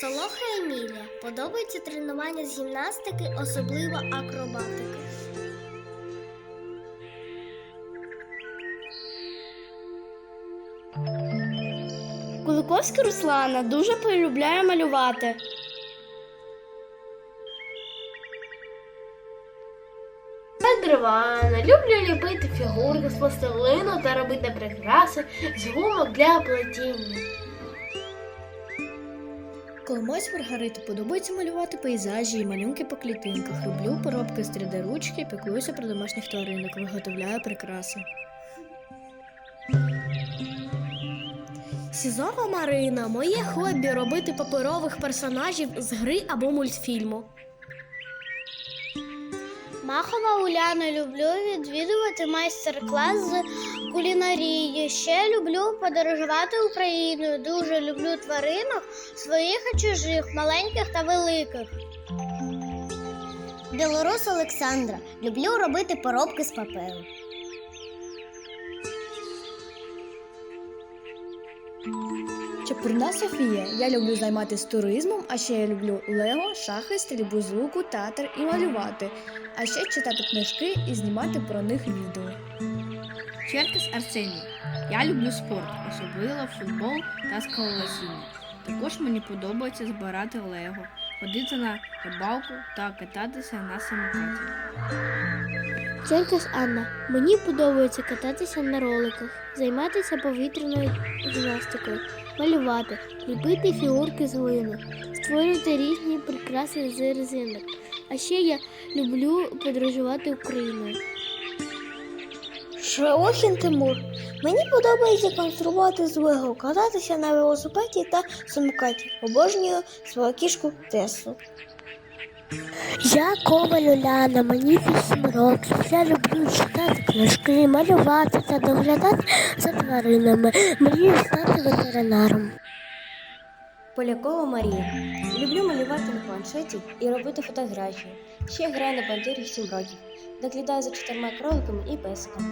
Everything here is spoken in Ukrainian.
Солоха Емілія. Подобається тренування з гімнастики, особливо акробатики. Куликовська Руслана дуже полюбляє малювати. Древана, люблю ліпити фігурки з пластилину та робити прикраси з гумок для плетіння. Коломойсь Маргариті подобається малювати пейзажі і малюнки по клітинках. Люблю поробки з 3D ручки, піклуюся про домашніх тваринок, виготовляю прикраси. Сізова Марина, моє хобі робити паперових персонажів з гри або мультфільму. Махова Уляна. Люблю відвідувати майстер-клас з кулінарії. Ще люблю подорожувати Україною. Дуже люблю тваринок своїх і чужих, маленьких та великих. Білорус Олександра. Люблю робити поробки з паперу. Чепурна Софія. Я люблю займатися туризмом, а ще я люблю лего, шахи, стрільбу з луку, театр і малювати. А ще читати книжки і знімати про них відео. Черкес Арсеній. Я люблю спорт, особливо футбол та скалолазіння. Також мені подобається збирати лего, ходити на рибалку та кататися на самокаті. Черкас Анна. Мені подобається кататися на роликах, займатися повітряною гімнастикою, малювати, ліпити фігурки з глини, створювати різні прикраси з резинок. А ще я люблю подорожувати Україною. Шаохін Тимур. Мені подобається конструювати з лего, кататися на велосипеді та самокаті. Обожнюю свою кішку Тесу. Я Коваль Уляна, мені 8 років. Я люблю читати книжки, малювати та доглядати за тваринами. Мрію стати ветеринаром. Полякова Марія. Люблю малювати на планшеті і робити фотографії. Ще граю на бандурі 7 років. Доглядаю за чотирма кроликами і песиком.